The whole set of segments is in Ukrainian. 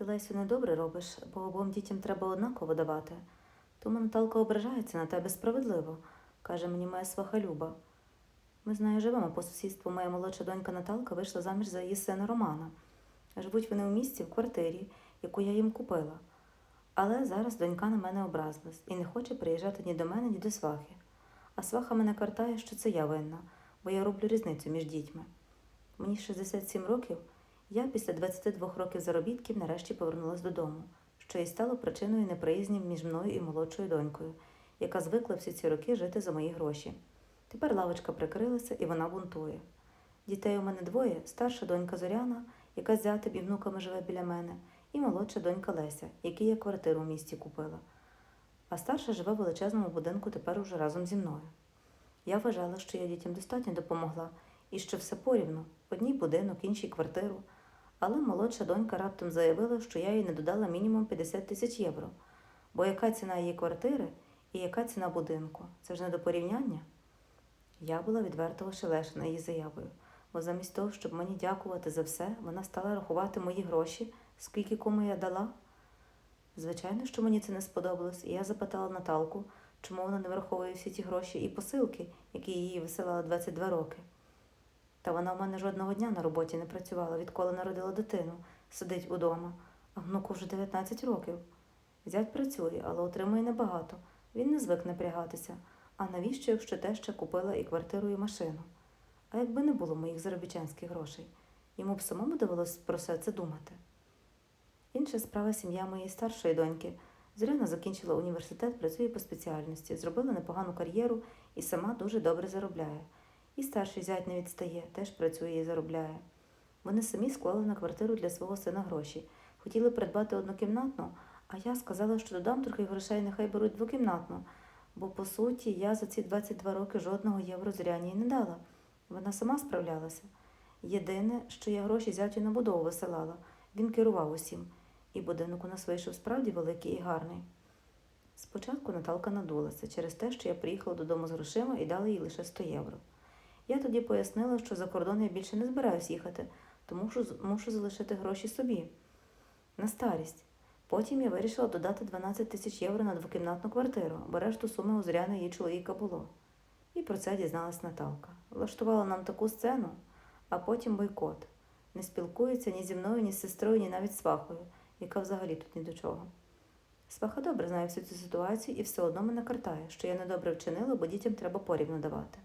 Ти Лесю недобре робиш, бо обом дітям треба однаково давати. Тому Наталка ображається на тебе справедливо, каже мені моя сваха Люба. Ми з нею живемо по сусідству. Моя молодша донька Наталка вийшла заміж за її сина Романа. Живуть вони у місті в квартирі, яку я їм купила. Але зараз донька на мене образилась і не хоче приїжджати ні до мене, ні до свахи. А сваха мене картає, що це я винна, бо я роблю різницю між дітьми. Мені 67 років, я після 22 років заробітків нарешті повернулася додому, що і стало причиною неприязні між мною і молодшою донькою, яка звикла всі ці роки жити за мої гроші. Тепер лавочка прикрилася і вона бунтує. Дітей у мене двоє: старша донька Зоряна, яка з зятем і внуками живе біля мене, і молодша донька Леся, якій я квартиру в місті купила. А старша живе в величезному будинку тепер уже разом зі мною. Я вважала, що я дітям достатньо допомогла, і що все порівну, одній будинок, іншій квартиру. Але молодша донька раптом заявила, що я їй не додала мінімум 50 тисяч євро. Бо яка ціна її квартири і яка ціна будинку? Це ж не до порівняння. Я була відверто ошелешена її заявою, бо замість того, щоб мені дякувати за все, вона стала рахувати мої гроші, скільки кому я дала. Звичайно, що мені це не сподобалось, і я запитала Наталку, чому вона не враховує всі ті гроші і посилки, які їй висилала 22 роки. Та вона в мене жодного дня на роботі не працювала, відколи народила дитину, сидить удома, а внуку вже 19 років. Зять працює, але отримує небагато. Він не звик напрягатися. А навіщо, якщо теща купила і квартиру, і машину? А якби не було моїх заробітчанських грошей, йому б самому довелося про все це думати. Інша справа сім'я моєї старшої доньки. Зоряна закінчила університет, працює по спеціальності, зробила непогану кар'єру і сама дуже добре заробляє. І старший зять не відстає, теж працює і заробляє. Вони самі склали на квартиру для свого сина гроші. Хотіли придбати однокімнатну, а я сказала, що додам трохи грошей, нехай беруть двокімнатну. Бо, по суті, я за ці 22 роки жодного євро зря їй не дала. Вона сама справлялася. Єдине, що я гроші зятю на будову висилала, він керував усім, і будинок у нас вийшов справді великий і гарний. Спочатку Наталка надулася через те, що я приїхала додому з грошима і дала їй лише 100 євро. Я тоді пояснила, що за кордон я більше не збираюсь їхати, тому що мушу залишити гроші собі на старість. Потім я вирішила додати 12 тисяч євро на двокімнатну квартиру, бо решту суми у Зоряни її чоловіка було. І про це дізналась Наталка. Влаштувала нам таку сцену, а потім бойкот. Не спілкується ні зі мною, ні з сестрою, ні навіть з яка взагалі тут ні до чого. Сваха добре знає всю цю ситуацію і все одно мене картає, що я недобре вчинила, бо дітям треба порівну давати.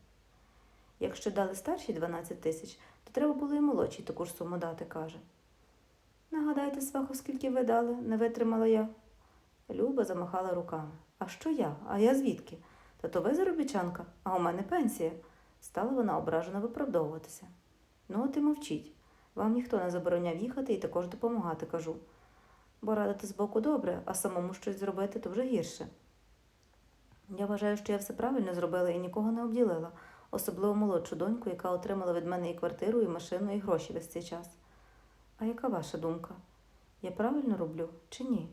Якщо дали старші 12 тисяч, то треба було і молодшій таку ж суму дати, каже. Нагадайте, сваху, скільки ви дали, не витримала я. Люба замахала руками. А що я? А я звідки? Та то ви заробітчанка, а у мене пенсія. Стала вона ображено виправдовуватися. Ну, от і мовчіть. Вам ніхто не забороняв їхати і також допомагати, кажу. Бо радити збоку добре, а самому щось зробити то вже гірше. Я вважаю, що я все правильно зробила і нікого не обділила, особливо молодшу доньку, яка отримала від мене і квартиру, і машину, і гроші весь цей час. А яка ваша думка? Я правильно роблю чи ні?